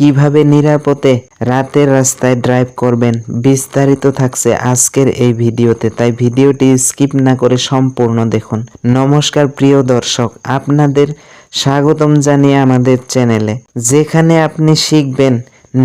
কীভাবে নিরাপদে রাতের রাস্তায় ড্রাইভ করবেন বিস্তারিত থাকছে আজকের এই ভিডিওতে, তাই ভিডিওটি স্কিপ না করে সম্পূর্ণ দেখুন। নমস্কার প্রিয় দর্শক, আপনাদের স্বাগতম জানিয়ে আমাদের চ্যানেলে। যেখানে আপনি শিখবেন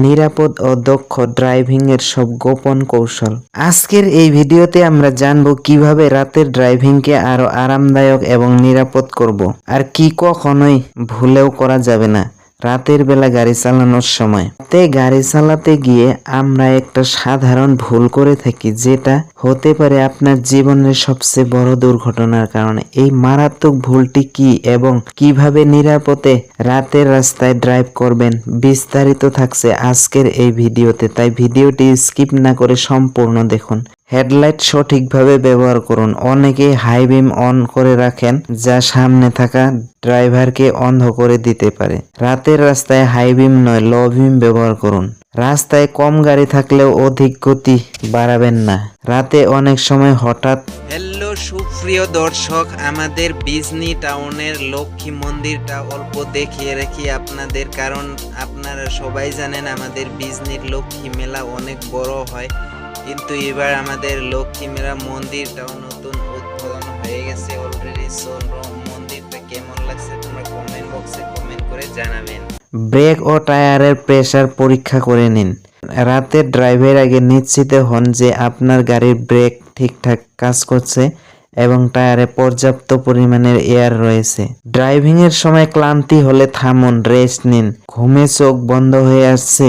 নিরাপদ ও দক্ষ ড্রাইভিং এর সব গোপন কৌশল। আজকের এই ভিডিওতে আমরা জানব কীভাবে রাতের ড্রাইভিংকে আরও আরামদায়ক এবং নিরাপদ করব, আর কি কখনোই ভুলেও করা যাবে না। রাতের বেলা গাড়ি চালানোর সময়। তে গাড়ি চালাতে গিয়ে আমরা একটা সাধারণ ভুল করে থাকি, যেটা হতে পারে আপনার জীবনের সবচেয়ে বড় দুর্ঘটনার কারণে। এই মারাত্মক ভুলটি কি এবং কীভাবে নিরাপদে রাতের রাস্তায় ড্রাইভ করবেন বিস্তারিত থাকছে আজকের এই ভিডিওতে, তাই ভিডিওটি স্কিপ না করে সম্পূর্ণ দেখুন। হেডলাইট সঠিকভাবে ব্যবহার করুন। অনেকেই হাই বিম অন করে রাখেন, যা সামনে থাকা ড্রাইভারকে অন্ধ করে দিতে পারে। রাতের রাস্তায় হাই বিম নয়, লো বিম ব্যবহার করুন। রাস্তায় কম গাড়ি থাকলেও অধিক গতি বাড়াবেন না। রাতে অনেক সময় হঠাৎ হ্যালো, সুপ্রিয় দর্শক, আমাদের বিজনি টাউনের লক্ষ্মী মন্দিরটা অল্প দেখিয়ে রাখি আপনাদের, কারণ আপনারা সবাই জানেন আমাদের বিজনির লক্ষ্মী মেলা অনেক বড় হয়। কিন্তু এবার আমাদের লক্ষ্মী মেলা মন্দিরটাও নতুন উদ্বোধন হয়ে গেছে অলরেডি সো মন্দিরটা কেমন লাগছে? তোমরা কমেন্ট বক্সে কমেন্ট করে জানাবেন। ব্রেক ও টায়ারের প্রেসার পরীক্ষা করে নিন। রাতে ড্রাইভের আগে নিশ্চিত হন যে আপনার গাড়ির ব্রেক ঠিকঠাক কাজ করছে এবং টায়ারে পর্যাপ্ত পরিমাণের এয়ার রয়েছে। ড্রাইভিংয়ের সময় ক্লান্তি হলে থামুন রেস্ট নিন। ঘুমে চোখ বন্ধ হয়ে আসছে।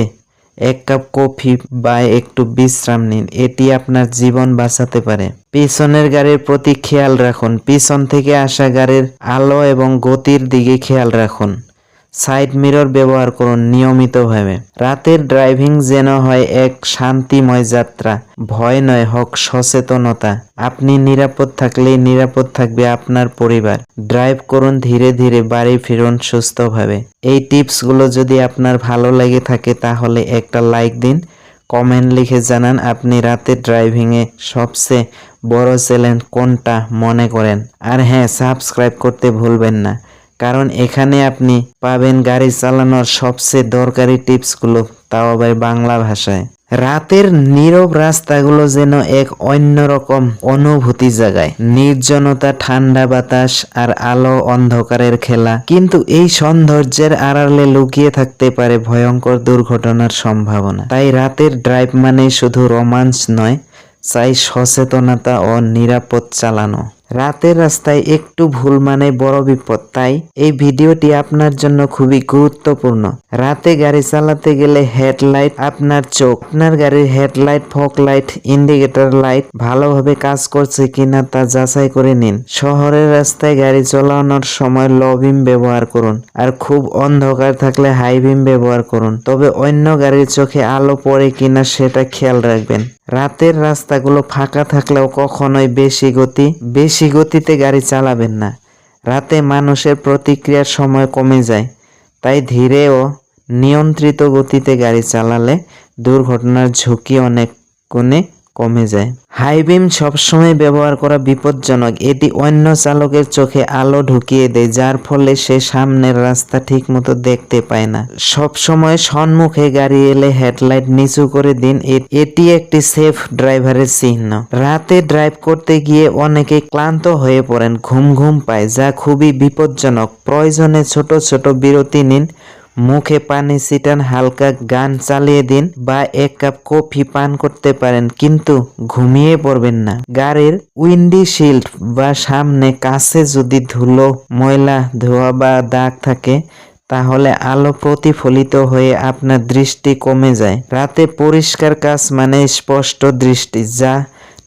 এক কাপ কফি বা একটু বিশ্রাম নিন, এটি আপনার জীবন বাঁচাতে পারে। পিছনের গাড়ির প্রতি খেয়াল রাখুন, পিছন থেকে আসা গাড়ির আলো এবং গতির দিকে খেয়াল রাখুন। সাইড মিরর ব্যবহার করুন নিয়মিতভাবে। রাতের ড্রাইভিং যেন হয় এক শান্তিময় যাত্রা, ভয় নয়, হোক সচেতনতা। আপনি নিরাপদ থাকলেই নিরাপদ থাকবে আপনার পরিবার। ড্রাইভ করুন ধীরে ধীরে, বাড়ি ফিরুন সুস্থভাবে। এই টিপসগুলো যদি আপনার ভালো লেগে থাকে তাহলে একটা লাইক দিন, কমেন্ট লিখে জানান আপনি রাতে ড্রাইভিংয়ে সবচেয়ে বড় চ্যালেঞ্জ কোনটা মনে করেন। আর হ্যাঁ সাবস্ক্রাইব করতে ভুলবেন না। কারণ এখানে আপনি পাবেন গাড়ি চালানোর সবচেয়ে দরকারি টিপসগুলো, তাও আবার বাংলা ভাষায়। রাতের নীরব রাস্তাগুলো যেন এক অন্যরকম অনুভূতি জাগায়। নির্জনতা, ঠান্ডা বাতাস আর আলো অন্ধকারের খেলা। কিন্তু এই সৌন্দর্যের আড়ালে লুকিয়ে থাকতে পারে ভয়ঙ্কর দুর্ঘটনার সম্ভাবনা। তাই রাতের ড্রাইভ মানে শুধু রোমাঞ্চ নয়, চাই সচেতনতা ও নিরাপদ চালানো। রাতের রাস্তায় একটু ভুল মানে বড় বিপদ, তাই এই ভিডিওটি আপনার জন্য খুবই গুরুত্বপূর্ণ। রাতে গাড়ি চালাতে গেলে হেডলাইট আপনার চোখ, আপনার গাড়ির হেডলাইট ফক লাইট, ইন্ডিকেটর লাইট ভালোভাবে কাজ করছে কিনা তা যাচাই করে নিন। শহরের রাস্তায় গাড়ি চালানোর সময় লো বিম ব্যবহার করুন আর খুব অন্ধকার থাকলে হাই বিম ব্যবহার করুন। তবে অন্য গাড়ির চোখে আলো পড়ে কিনা সেটা খেয়াল রাখবেন। রাতের রাস্তাগুলো ফাঁকা থাকলেও কখনোই বেশি গতি, বেশি গতিতে গাড়ি চালাবেন না। রাতে মানুষের প্রতিক্রিয়ার সময় কমে যায়। তাই ধীরে ও নিয়ন্ত্রিত গতিতে গাড়ি চালালে দুর্ঘটনার ঝুঁকি অনেক গুণে কমে যায়। হাই বিম সবসময় ব্যবহার করা বিপজ্জনক। এটি অন্য চালকের চোখে আলো ঢুকিয়ে দেয়, যার ফলে সে সামনের রাস্তা ঠিকমতো দেখতে পায় না। সব সময় সম্মুখে গাড়ি এলে হেডলাইট নিচু করে দিন। এটি একটি সেফ ড্রাইভারের চিহ্ন। রাতে ড্রাইভ করতে গিয়ে অনেকে ক্লান্ত হয়ে পড়েন, ঘুম ঘুম পায়, যা খুবই বিপজ্জনক। প্রয়োজনে ছোট ছোট বিরতি নিন। মুখে পানি ছিটান হালকা গান চালিয়ে দিন বা এক কাপ কফি পান করতে পারেন, কিন্তু ঘুমিয়ে পড়বেন না। গাড়ির উইন্ডি শিল্ড বা সামনে কাছে যদি ধুলো, ময়লা, ধোয়া বা দাগ থাকে, তাহলে আলো প্রতিফলিত হয়ে আপনার দৃষ্টি কমে যায়। রাতে পরিষ্কার কাজ মানে স্পষ্ট দৃষ্টি, যা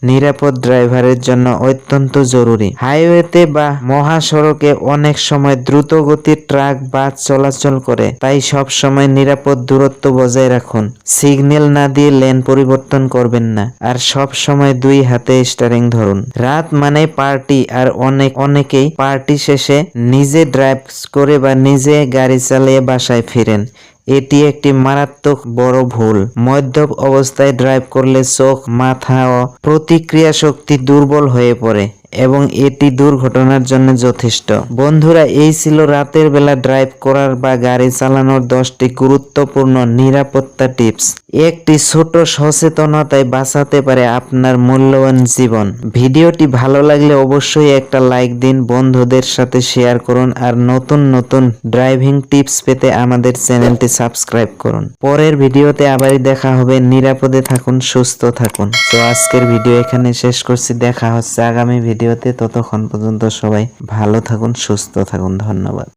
নিরাপদ ড্রাইভারের জন্য অত্যন্ত জরুরি। হাইওয়েতে বা মহাসড়কে অনেক সময় দ্রুত গতির ট্রাক বাস চলাচল করে, তাই সব সময় নিরাপদ দূরত্ব বজায় রাখুন। সিগন্যাল না দিয়ে লেন পরিবর্তন করবেন না, আর সব সময় দুই হাতে স্টারিং ধরুন। রাত মানে পার্টি, আর অনেক, অনেকেই পার্টি শেষে নিজে ড্রাইভ করে বা নিজে গাড়ি চালিয়ে বাসায় ফিরেন। এটি একটি মারাত্মক বড় ভুল। মদ্যপ অবস্থায় ড্রাইভ করলে চোখ, মাথা ও প্রতিক্রিয়া শক্তি দুর্বল হয়ে পড়ে। এবং এটি দুর্ঘটনার জন্য যথেষ্ট। বন্ধুরা, এই ছিল রাতের বেলা ড্রাইভ করার বা গাড়ি চালানোর দশটি গুরুত্বপূর্ণ নিরাপত্তা টিপস। একটি ছোট সচেতনতায় বাঁচাতে পারে আপনার মূল্যবান জীবন। ভিডিওটি ভালো লাগলে অবশ্যই একটা লাইক দিন, বন্ধুদের সাথে শেয়ার করুন, আর নতুন নতুন ড্রাইভিং টিপস পেতে আমাদের চ্যানেলটি সাবস্ক্রাইব করুন। পরের ভিডিওতে আবারই দেখা হবে। নিরাপদে থাকুন, সুস্থ থাকুন। তো আজকের ভিডিও এখানে শেষ করছি। দেখা হচ্ছে আগামী ভিডিওতে ততক্ষণ পর্যন্ত সবাই ভালো থাকুন সুস্থ থাকুন। ধন্যবাদ।